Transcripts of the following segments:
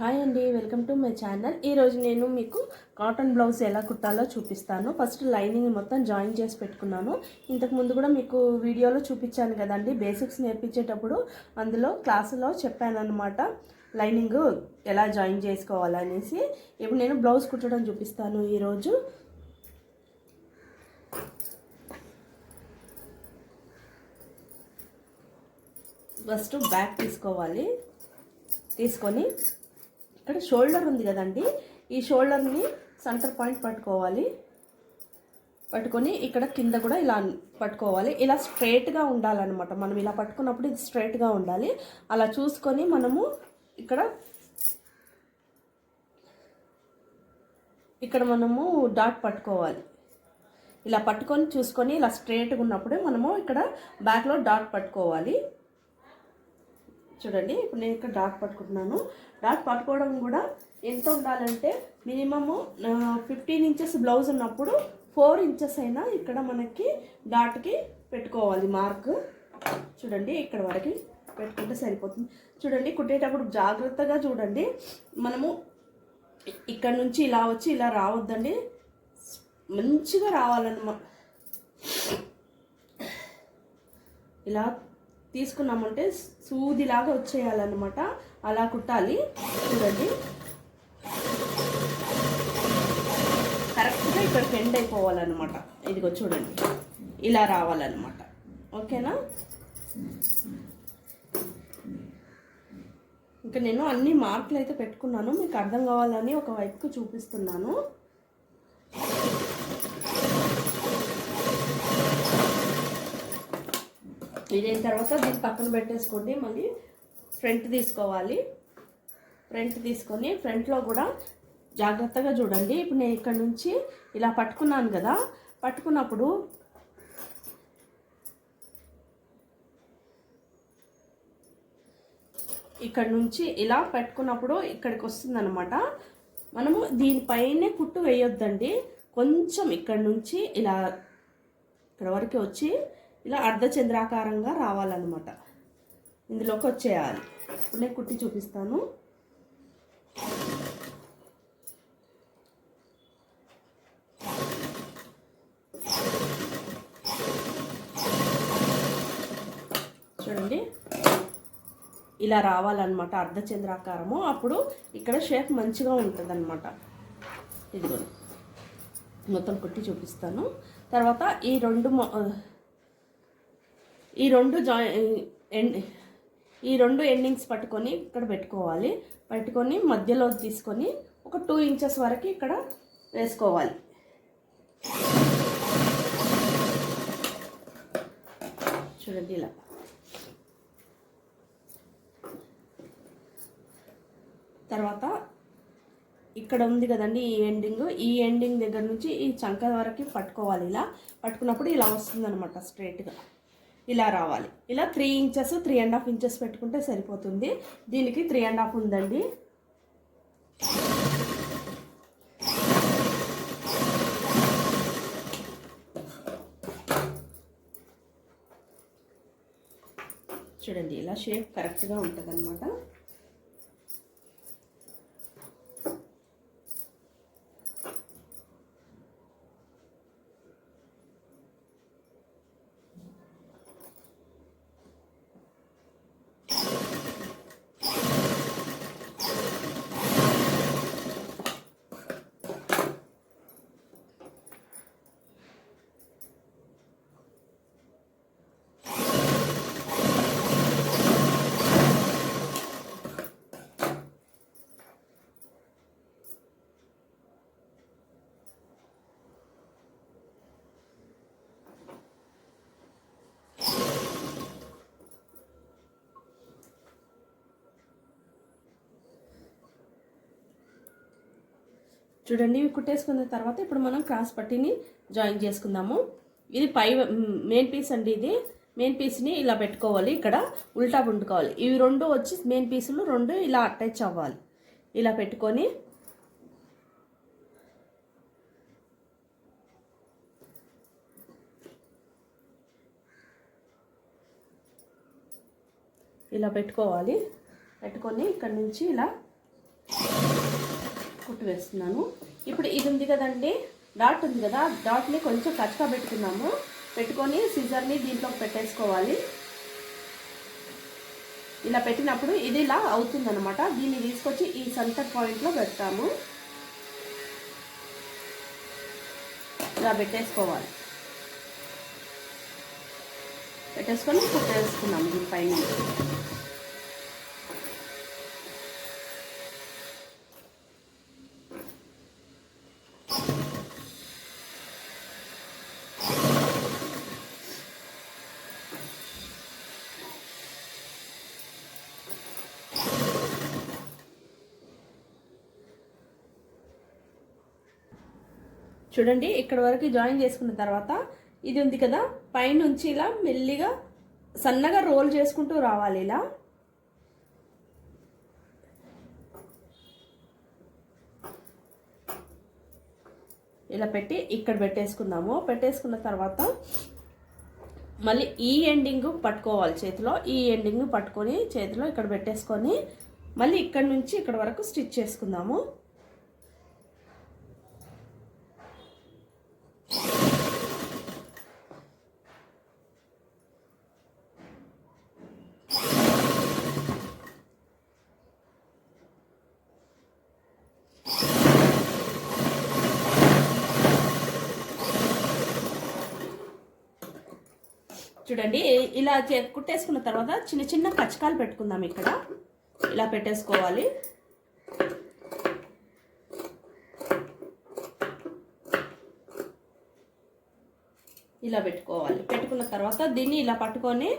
Hi అండి welcome to my channel. ఈరోజు నేను మీకు కాటన్ బ్లౌజ్ ఎలా కుట్టాలో చూపిస్తాను. ఫస్ట్ లైనింగ్ మొత్తం జాయిన్ చేసి పెట్టుకున్నాను. ఇంతకు ముందు కూడా మీకు వీడియోలో చూపించాను కదండి బేసిక్స్ నేర్పించేటప్పుడు అందులో క్లాసులో చెప్పాను అనమాట లైనింగ్ ఎలా జాయిన్ చేసుకోవాలనేసి. ఇప్పుడు నేను బ్లౌజ్ కుట్టడం చూపిస్తాను ఈరోజు ఫస్ట్ బ్యాక్ తీసుకోవాలి తీసుకొని ఇక్కడ షోల్డర్ ఉంది కదండి. ఈ షోల్డర్ని సెంటర్ పాయింట్ పట్టుకోవాలి. పట్టుకొని ఇక్కడ కింద కూడా ఇలా పట్టుకోవాలి. ఇలా స్ట్రైట్గా ఉండాలన్నమాట. మనం ఇలా పట్టుకున్నప్పుడు ఇది స్ట్రైట్గా ఉండాలి. అలా చూసుకొని మనము ఇక్కడ ఇక్కడ మనము డాట్ పట్టుకోవాలి. ఇలా పట్టుకొని చూసుకొని ఇలా స్ట్రైట్గా ఉన్నప్పుడే మనము ఇక్కడ బ్యాక్లో డాట్ పట్టుకోవాలి. చూడండి ఇప్పుడు నేను ఇక్కడ డాట్ పట్టుకుంటున్నాను. డాట్ పట్టుకోవడం కూడా ఎంత ఉండాలంటే మినిమము ఫిఫ్టీన్ ఇంచెస్ బ్లౌజ్ ఉన్నప్పుడు ఫోర్ ఇంచెస్ అయినా ఇక్కడ మనకి డాట్కి పెట్టుకోవాలి మార్క్. చూడండి ఇక్కడ వరకు పెట్టుకుంటే సరిపోతుంది. చూడండి కుట్టేటప్పుడు జాగ్రత్తగా చూడండి. మనము ఇక్కడ నుంచి ఇలా వచ్చి ఇలా రావద్దండి. మంచిగా రావాలన్నమాట ఇలా తీసుకున్నామంటే సూదిలాగా వచ్చేయాలన్నమాట. అలా కుట్టాలి. చూడండి. కరెక్ట్గా ఇక్కడ బెండ్ అయిపోవాలన్నమాట. ఇదిగో చూడండి. ఇలా రావాలన్నమాట. ఓకేనా? ఇంకా నేను అన్ని మార్కులు అయితే పెట్టుకున్నాను. మీకు అర్థం కావాలని ఒక వైపుకు చూపిస్తున్నాను. ఇదైన తర్వాత దీన్ని పక్కన పెట్టేసుకోండి. మళ్ళీ ఫ్రంట్ తీసుకోవాలి. ఫ్రంట్ తీసుకొని ఫ్రంట్లో కూడా జాగ్రత్తగా చూడండి. ఇప్పుడు నేను ఇక్కడ నుంచి ఇలా పట్టుకున్నాను కదా పట్టుకున్నప్పుడు ఇక్కడ నుంచి ఇలా పెట్టుకున్నప్పుడు ఇక్కడికి వస్తుందన్నమాట. మనము దీనిపైనే కుట్టు వేయొద్దండి. కొంచెం ఇక్కడ నుంచి ఇలా ఇక్కడ వరకు వచ్చి ఇలా అర్ధచంద్రాకారంగా రావాలన్నమాట. ఇందులోకి వచ్చేయాలి. ఇప్పుడు నేను కుట్టి చూపిస్తాను. చూడండి. ఇలా రావాలన్నమాట అర్ధచంద్రాకారము. అప్పుడు ఇక్కడ షేప్ మంచిగా ఉంటుంది అనమాట ఇదిగో మొత్తం కుట్టి చూపిస్తాను. తర్వాత ఈ రెండు ఈ రెండు జాయి ఎండ్ ఈ రెండు ఎండింగ్స్ పట్టుకొని ఇక్కడ పెట్టుకోవాలి. పెట్టుకొని మధ్యలో తీసుకొని ఒక టూ ఇంచెస్ వరకు ఇక్కడ వేసుకోవాలి. చూడండి ఇలా. తర్వాత ఇక్కడ ఉంది కదండి ఈ ఎండింగ్ ఈ ఎండింగ్ దగ్గర నుంచి ఈ చంక వరకు పట్టుకోవాలి ఇలా. పట్టుకున్నప్పుడు ఇలా వస్తుందన్నమాట స్ట్రైట్గా ఇలా రావాలి. ఇలా three inches three and half inches పెట్టుకుంటే సరిపోతుంది. దీనికి త్రీ అండ్ హాఫ్ ఉందండి. చూడండి ఇలా షేప్ కరెక్ట్గా ఉంటుంది అనమాట చూడండి ఇవి కుట్టేసుకున్న తర్వాత ఇప్పుడు మనం క్రాస్ పట్టీని జాయిన్ చేసుకుందాము. ఇది పై మెయిన్ పీస్ అండి ఇది. మెయిన్ పీస్ని ఇలా పెట్టుకోవాలి ఇక్కడ ఉల్టా పుంటుకోవాలి ఇవి రెండు వచ్చి మెయిన్ పీసులు రెండు ఇలా అటాచ్ అవ్వాలి. ఇలా పెట్టుకొని ఇలా పెట్టుకోవాలి. పెట్టుకొని ఇక్కడ నుంచి ఇలా కుట్టు వేస్తున్నాను. ఇప్పుడు ఇది ఉంది కదండి డాట్ ఉంది కదా డాట్ని కొంచెం కచ్చగా పెట్టుకున్నాము. పెట్టుకొని సిజర్ని దీంట్లోకి పెట్టేసుకోవాలి. ఇలా పెట్టినప్పుడు ఇది ఇలా అవుతుందన్నమాట. దీన్ని తీసుకొచ్చి ఈ సెంటర్ పాయింట్లో పెడతాము. ఇలా పెట్టేసుకోవాలి. పెట్టేసుకొని కుట్టేసుకున్నాము దీని చూడండి ఇక్కడ వరకు జాయిన్ చేసుకున్న తర్వాత ఇది ఉంది కదా పైనుంచి ఇలా మెల్లిగా సన్నగా రోల్ చేసుకుంటూ రావాలి ఇలా. ఇలా పెట్టి ఇక్కడ పెట్టేసుకుందాము. పెట్టేసుకున్న తర్వాత మళ్ళీ ఈ ఎండింగ్ పట్టుకోవాలి చేతిలో. ఈ ఎండింగ్ పట్టుకొని చేతిలో ఇక్కడ పెట్టేసుకొని మళ్ళీ ఇక్కడ నుంచి ఇక్కడ వరకు స్టిచ్ చేసుకుందాము. చూడండి ఇలా చే- కుట్టేసుకున్న తర్వాత చిన్న చిన్న కచకాలు పెట్టుకుందాం ఇక్కడ. ఇలా పెట్టేసుకోవాలి. ఇలా పెట్టుకోవాలి. పెట్టుకున్న తర్వాత దీన్ని ఇలా పట్టుకొని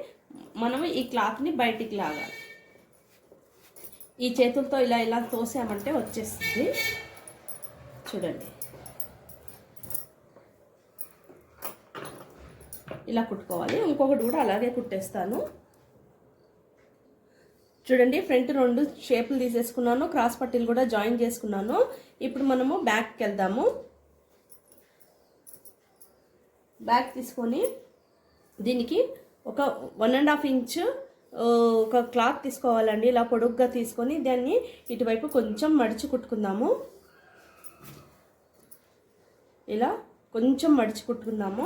మనం ఈ క్లాత్ని బయటికి లాగాలి. ఈ చేతులతో ఇలా ఇలా తోసామంటే వచ్చేస్తుంది. చూడండి. ఇలా కుట్టుకోవాలి. ఇంకొకటి కూడా అలాగే కుట్టేస్తాను. చూడండి ఫ్రంట్ రెండు షేపులు తీసేసుకున్నాను. క్రాస్ పట్టీలు కూడా జాయిన్ చేసుకున్నాను. ఇప్పుడు మనము బ్యాక్కి వెళ్దాము. బ్యాక్ తీసుకొని దీనికి ఒక వన్ అండ్ హాఫ్ ఇంచ్ ఒక క్లాత్ తీసుకోవాలండి. ఇలా పొడుగ్గా తీసుకొని దాన్ని ఇటువైపు కొంచెం మడిచి కుట్టుకుందాము. ఇలా కొంచెం మడిచి కుట్టుకుందాము.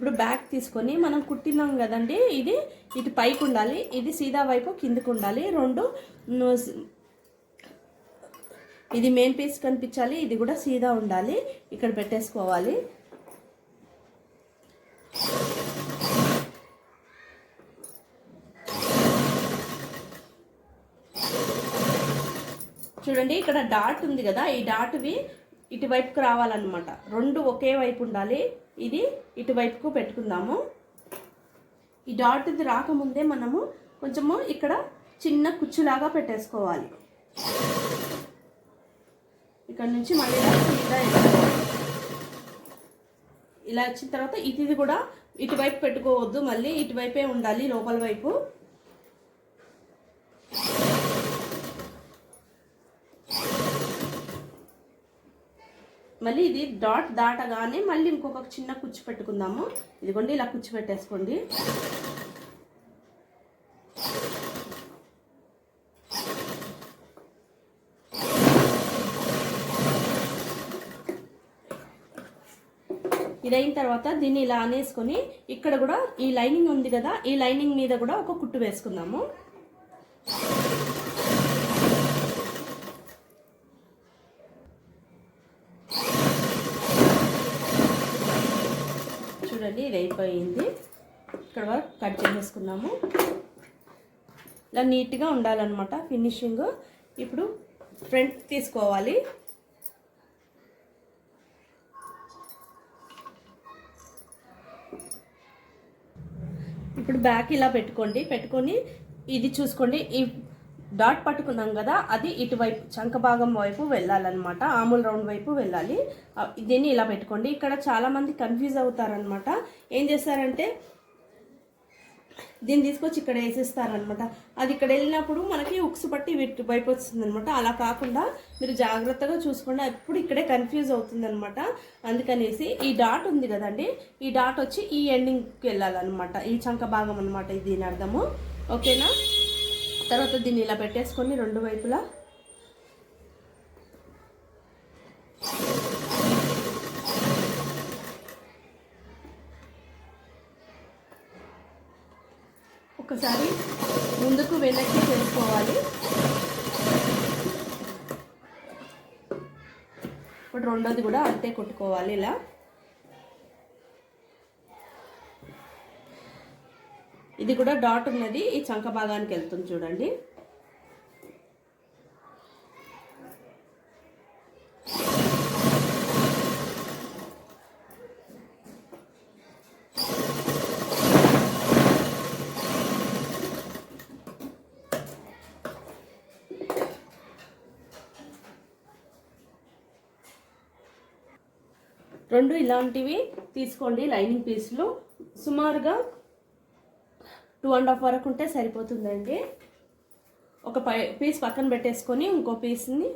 ఇప్పుడు బ్యాక్ తీసుకొని మనం కుట్టినాం కదండి ఇది ఇటు పైకి ఉండాలి ఇది సీదా వైపు కిందకు ఉండాలి. రెండు ఇది మెయిన్ పీస్ కనిపించాలి ఇది కూడా సీదా ఉండాలి ఇక్కడ పెట్టేసుకోవాలి. చూడండి ఇక్కడ డాట్ ఉంది కదా ఈ డాట్వి ఇటువైపుకు రావాలన్నమాట. రెండు ఒకే వైపు ఉండాలి. ఇది ఇటువైపుకు పెట్టుకుందాము. ఈ డాట్ ఇది రాకముందే మనము కొంచెము ఇక్కడ చిన్న కుచ్చులాగా పెట్టేసుకోవాలి. ఇక్కడ నుంచి మళ్ళీ ఇలా ఇలా వచ్చిన తర్వాత ఇది కూడా ఇటువైపు పెట్టుకోవద్దు. మళ్ళీ ఇటువైపే ఉండాలి లోపల వైపు. మళ్ళీ ఇది డాట్ దాటగానే మళ్ళీ ఇంకొక చిన్న కుచ్చు పెట్టుకుందాము. ఇదిగోండి ఇలా కుచ్చు పెట్టేసుకోండి. ఇదైన తర్వాత దీన్ని ఇలా అనేసుకొని ఇక్కడ కూడా ఈ లైనింగ్ ఉంది కదా ఈ లైనింగ్ మీద కూడా ఒక కుట్టు వేసుకుందాము. చూడండి ఇది అయిపోయింది. ఇక్కడ వరకు కట్ చేసేసుకున్నాము. ఇలా నీట్గా ఉండాలన్నమాట ఫినిషింగ్. ఇప్పుడు ఫ్రంట్ తీసుకోవాలి. ఇప్పుడు బ్యాక్ ఇలా పెట్టుకోండి. పెట్టుకొని ఇది చూసుకోండి. ఈ డాట్ పట్టుకున్నాం కదా అది ఇటువైపు చంక భాగం వైపు వెళ్ళాలన్నమాట. ఆముల్ రౌండ్ వైపు వెళ్ళాలి. దీన్ని ఇలా పెట్టుకోండి. ఇక్కడ చాలామంది కన్ఫ్యూజ్ అవుతారనమాట ఏం చేస్తారంటే దీన్ని తీసుకొచ్చి ఇక్కడ వేసేస్తారనమాట అది ఇక్కడ వెళ్ళినప్పుడు మనకి ఉక్స్ పట్టి వీటి వైపు వస్తుంది అనమాట అలా కాకుండా మీరు జాగ్రత్తగా చూసుకోండి. ఎప్పుడు ఇక్కడే కన్ఫ్యూజ్ అవుతుంది అనమాట అందుకనేసి ఈ డాట్ ఉంది కదండి ఈ డాట్ వచ్చి ఈ ఎండింగ్కి వెళ్ళాలన్నమాట. ఈ చంక భాగం అనమాట దీని అర్థము. ఓకేనా? తర్వాత దీన్ని ఇలా పెట్టేసుకొని రెండు వైపులా ఒకసారి ముందుకు వెనక్కి చేసుకోవాలి. ఇప్పుడు రెండోది కూడా అంతే కొట్టుకోవాలి ఇలా. ఇది కూడా డాట్ ఉన్నది. ఈ చంక భాగానికి వెళ్తుంది చూడండి. రెండు ఇలాంటివి తీసుకోండి లైనింగ్ పీస్లు. సుమారుగా టూ అండ్ హాఫ్ వరకు ఉంటే సరిపోతుందండి. ఒక పీస్ పక్కన పెట్టేసుకొని ఇంకో పీస్ని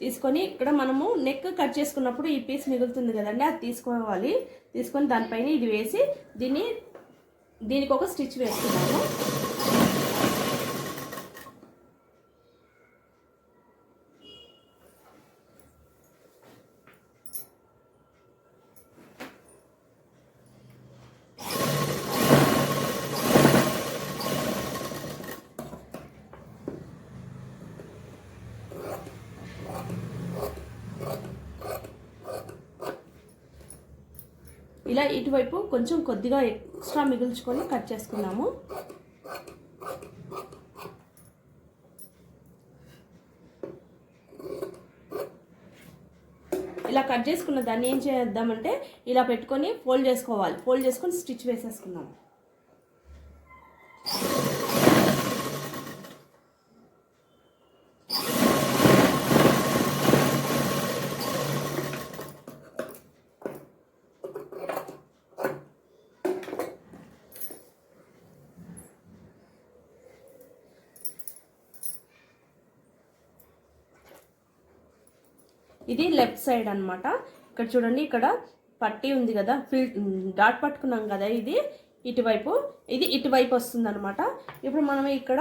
తీసుకొని ఇక్కడ మనము నెక్ కట్ చేసుకున్నప్పుడు ఈ పీస్ మిగులుతుంది కదండి అది తీసుకోవాలి. తీసుకొని దానిపైన ఇది వేసి దీన్ని దీనికి ఒక స్టిచ్ వేసుకున్నాము ఇలా ఇటువైపు కొంచెం కొద్దిగా ఎక్స్ట్రా మిగుల్చుకొని కట్ చేసుకున్నాము. ఇలా కట్ చేసుకున్న దాన్ని ఏం చేద్దామంటే ఇలా పెట్టుకొని ఫోల్డ్ చేసుకోవాలి. ఫోల్డ్ చేసుకొని స్టిచ్ వేసేసుకున్నాము. ఇది లెఫ్ట్ సైడ్ అన్నమాట. ఇక్కడ చూడండి ఇక్కడ పట్టి ఉంది కదా ఫిల్ డాట్ పట్టుకున్నాం కదా ఇది ఇటువైపు. ఇది ఇటువైపు వస్తుంది అనమాట ఇప్పుడు మనం ఇక్కడ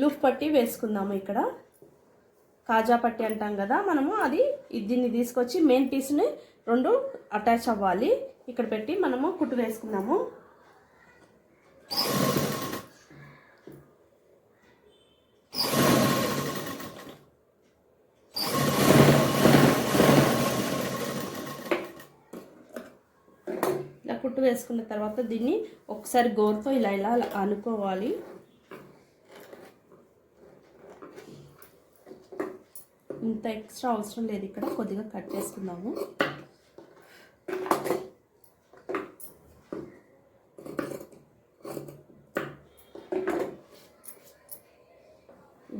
లూఫ్ పట్టి వేసుకుందాము ఇక్కడ. కాజా పట్టి అంటాం కదా మనము అది దీన్ని తీసుకొచ్చి మెయిన్ పీస్ని రెండు అటాచ్ అవ్వాలి. ఇక్కడ పెట్టి మనము కుట్టు వేసుకుందాము. ఇలా వేసుకున్న తర్వాత దీన్ని ఒకసారి గోరుతో ఇలా ఇలా అనుకోవాలి. ఇంత ఎక్స్ట్రా అవసరం లేదు. ఇక్కడ కొద్దిగా కట్ చేసుకుందాము.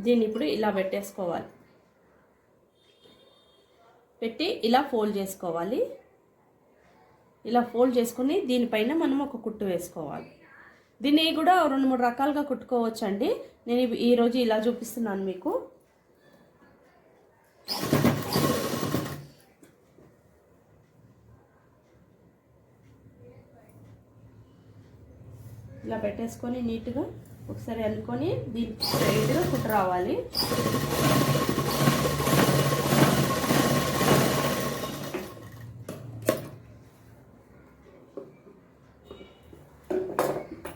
దీన్ని ఇప్పుడు ఇలా పెట్టేసుకోవాలి. పెట్టి ఇలా ఫోల్డ్ చేసుకోవాలి. ఇలా ఫోల్డ్ చేసుకుని దీనిపైన మనం ఒక కుట్టు వేసుకోవాలి. దీన్ని కూడా రెండు మూడు రకాలుగా కుట్టుకోవచ్చు అండి నేను ఈరోజు ఇలా చూపిస్తున్నాను మీకు. ఇలా పెట్టేసుకొని నీట్గా ఒకసారి అనుకొని దీనికి సైడ్గా కుట్టు రావాలి.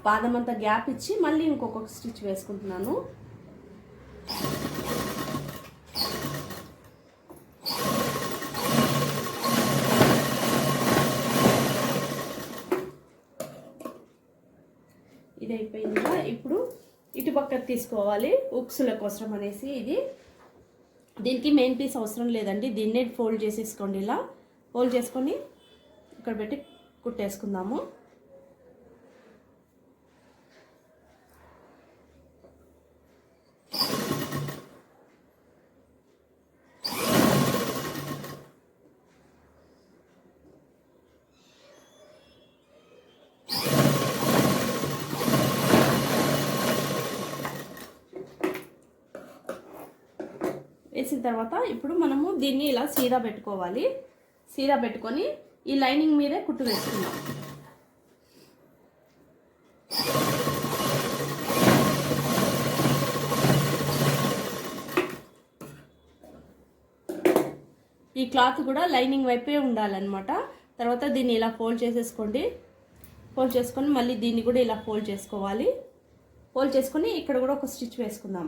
పాదం అంతా గ్యాప్ ఇచ్చి మళ్ళీ ఇంకొక స్టిచ్ వేసుకుంటున్నాను. ఇది అయిపోయింది ఇప్పుడు ఇటుపక్క తీసుకోవాలి. ఉక్సుల కోసం అనేసి ఇది. దీనికి మెయిన్ పీస్ అవసరం లేదండి. దీన్నే ఫోల్డ్ చేసేసుకోండి ఇలా. ఫోల్డ్ చేసుకొని ఇక్కడ పెట్టి కుట్టేసుకుందాము. వేసిన తర్వాత ఇప్పుడు మనము దీన్ని ఇలా సీదా పెట్టుకోవాలి. సీదా పెట్టుకొని ఈ లైనింగ్ మీదే కుట్టు వేసుకుందాం. ఈ క్లాత్ కూడా లైనింగ్ వైపే ఉండాలన్నమాట. తర్వాత దీన్ని ఇలా ఫోల్డ్ చేసేసుకోండి. ఫోల్డ్ చేసుకొని మళ్ళీ దీన్ని కూడా ఇలా ఫోల్డ్ చేసుకోవాలి. ఫోల్డ్ చేసుకొని ఇక్కడ కూడా ఒక స్టిచ్ వేసుకుందాం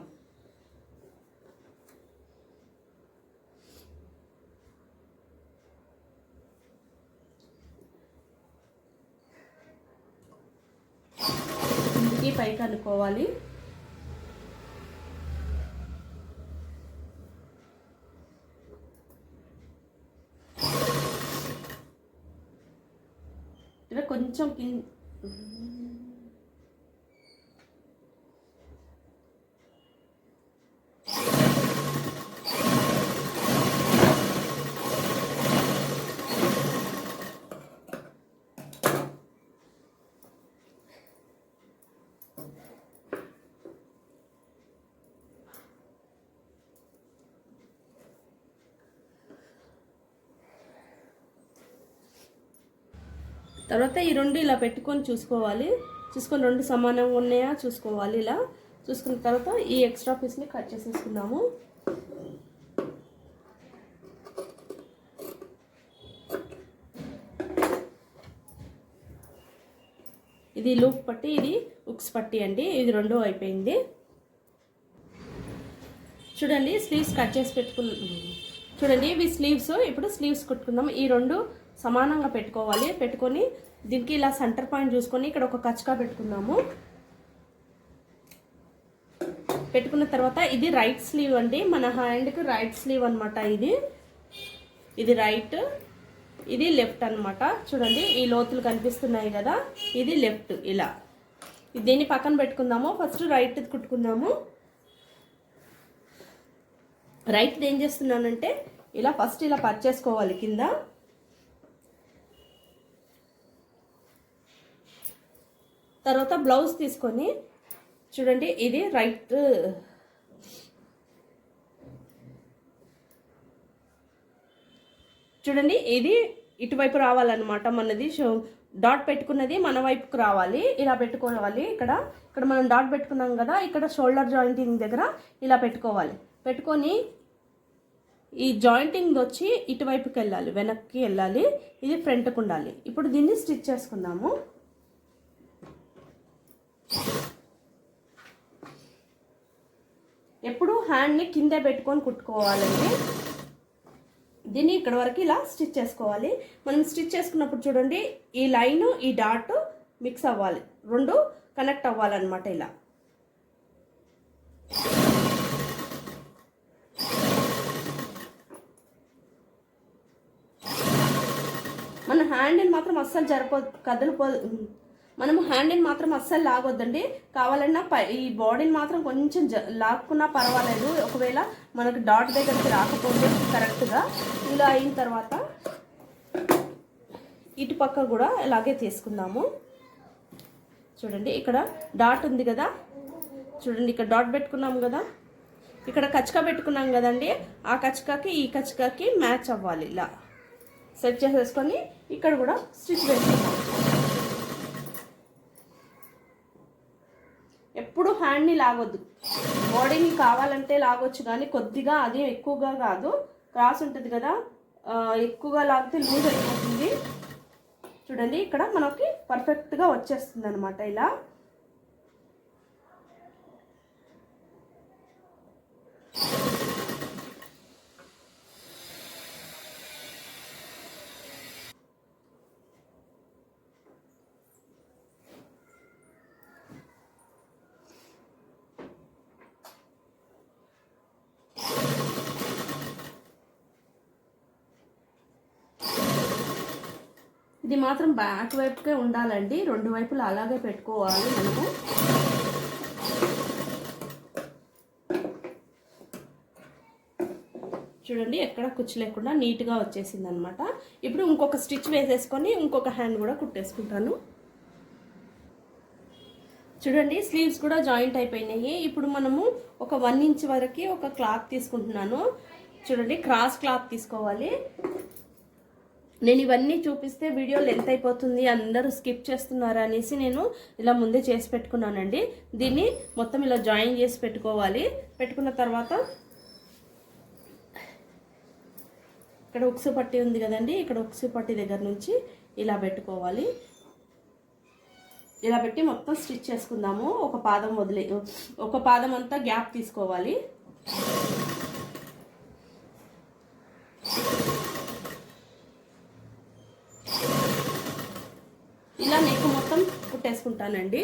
కిందికి పైకి అనుకోవాలి. ఇలా కొంచెం కింద తర్వాత ఈ రెండు ఇలా పెట్టుకొని చూసుకోవాలి. చూసుకొని రెండు సమానంగా ఉన్నాయా? చూసుకోవాలి ఇలా. చూసుకున్న తర్వాత ఈ ఎక్స్ట్రా పీస్ని కట్ చేసేసుకుందాము. ఇది లూప్ పట్టి ఇది ఉక్స్ పట్టి అండి. ఇది రెండో అయిపోయింది. చూడండి స్లీవ్స్ కట్ చేసి పెట్టుకున్నాం చూడండి ఇవి స్లీవ్స్ ఇప్పుడు స్లీవ్స్ కుట్టుకుందాం ఈ రెండు సమానంగా పెట్టుకోవాలి. పెట్టుకొని దీనికి ఇలా సెంటర్ పాయింట్ చూసుకొని ఇక్కడ ఒక కచ్చకా పెట్టుకున్నాము. పెట్టుకున్న తర్వాత ఇది రైట్ స్లీవ్ అండి. మన హ్యాండ్కి రైట్ స్లీవ్ అనమాట ఇది. ఇది రైట్ ఇది లెఫ్ట్ అనమాట చూడండి ఈ లోతులు కనిపిస్తున్నాయి కదా. ఇది లెఫ్ట్ ఇలా. దీన్ని పక్కన పెట్టుకుందాము. ఫస్ట్ రైట్ కుట్టుకుందాము రైట్ ఏం చేస్తున్నానంటే ఇలా ఫస్ట్ ఇలా పర్చేసుకోవాలి కింద. తర్వాత బ్లౌజ్ తీసుకొని చూడండి ఇది రైట్ చూడండి ఇది ఇటువైపు రావాలన్నమాట మనది. షో డాట్ పెట్టుకున్నది మన వైపుకు రావాలి ఇలా పెట్టుకోవాలి ఇక్కడ. ఇక్కడ మనం డాట్ పెట్టుకున్నాం కదా ఇక్కడ షోల్డర్ జాయింటింగ్ దగ్గర ఇలా పెట్టుకోవాలి. పెట్టుకొని ఈ జాయింటింగ్ వచ్చి ఇటువైపుకి వెళ్ళాలి వెనక్కి వెళ్ళాలి ఇది ఫ్రంట్కి ఉండాలి. ఇప్పుడు దీన్ని స్టిచ్ చేసుకుందాము. ఎప్పుడు హ్యాండ్ని కింద పెట్టుకొని కుట్టుకోవాలండి. దీన్ని ఇక్కడ వరకు ఇలా స్టిచ్ చేసుకోవాలి. మనం స్టిచ్ చేసుకున్నప్పుడు చూడండి ఈ లైన్ ఈ డాట్ మిక్స్ అవ్వాలి. రెండు కనెక్ట్ అవ్వాలన్నమాట ఇలా. మన హ్యాండ్ని మాత్రం అస్సలు జరపో కదలిపో మనము హ్యాండ్ని మాత్రం అస్సలు లాగొద్దండి. కావాలన్నా పై ఈ బాడీని మాత్రం కొంచెం జ లాక్కున్నా పర్వాలేదు. ఒకవేళ మనకు డాట్ దగ్గరికి రాకపోతే కరెక్ట్గా ఇలా అయిన తర్వాత ఇటు పక్క కూడా ఇలాగే తీసుకుందాము. చూడండి ఇక్కడ డాట్ ఉంది కదా. చూడండి ఇక్కడ డాట్ పెట్టుకున్నాము కదా. ఇక్కడ కచ్చక పెట్టుకున్నాం కదండి. ఆ కచ్చకాకి ఈ కచ్చకాకి మ్యాచ్ అవ్వాలి ఇలా. సెట్ చేసేసుకొని ఇక్కడ కూడా స్టిచ్ వేసుకుందాం ఎప్పుడు హ్యాండ్ని లాగొద్దు. బాడీని కావాలంటే లాగొచ్చు కానీ కొద్దిగా అది ఎక్కువగా కాదు. క్రాస్ ఉంటుంది కదా ఎక్కువగా లాగితే లూజ్ అయిపోతుంది. చూడండి ఇక్కడ మనకి పర్ఫెక్ట్గా వచ్చేస్తుంది అనమాట ఇలా. ఇది మాత్రం బ్యాక్ వైపుకే ఉండాలండి. రెండు వైపులు అలాగే పెట్టుకోవాలి మనము. చూడండి ఎక్కడ కుచ్చు లేకుండా నీట్గా వచ్చేసింది అనమాట ఇప్పుడు ఇంకొక స్టిచ్ వేసేసుకొని ఇంకొక హ్యాండ్ కూడా కుట్టేసుకుంటాను. చూడండి స్లీవ్స్ కూడా జాయింట్ అయిపోయినాయి. ఇప్పుడు మనము ఒక వన్ ఇంచ్ వరకు ఒక క్లాత్ తీసుకుంటున్నాను. చూడండి క్రాస్ క్లాత్ తీసుకోవాలి. నేను ఇవన్నీ చూపిస్తే వీడియో లెంత్ అయిపోతుంది అందరూ స్కిప్ చేస్తున్నారు అనేసి నేను ఇలా ముందే చేసి పెట్టుకున్నానండి. దీన్ని మొత్తం ఇలా జాయిన్ చేసి పెట్టుకోవాలి. పెట్టుకున్న తర్వాత ఇక్కడ ఉక్సు పట్టి ఉంది కదండి ఇక్కడ ఉక్సు పట్టి దగ్గర నుంచి ఇలా పెట్టుకోవాలి. ఇలా పెట్టి మొత్తం స్టిచ్ చేసుకుందాము. ఒక పాదం వదిలే ఒక పాదం అంతా గ్యాప్ తీసుకోవాలి. ఉంటానండి.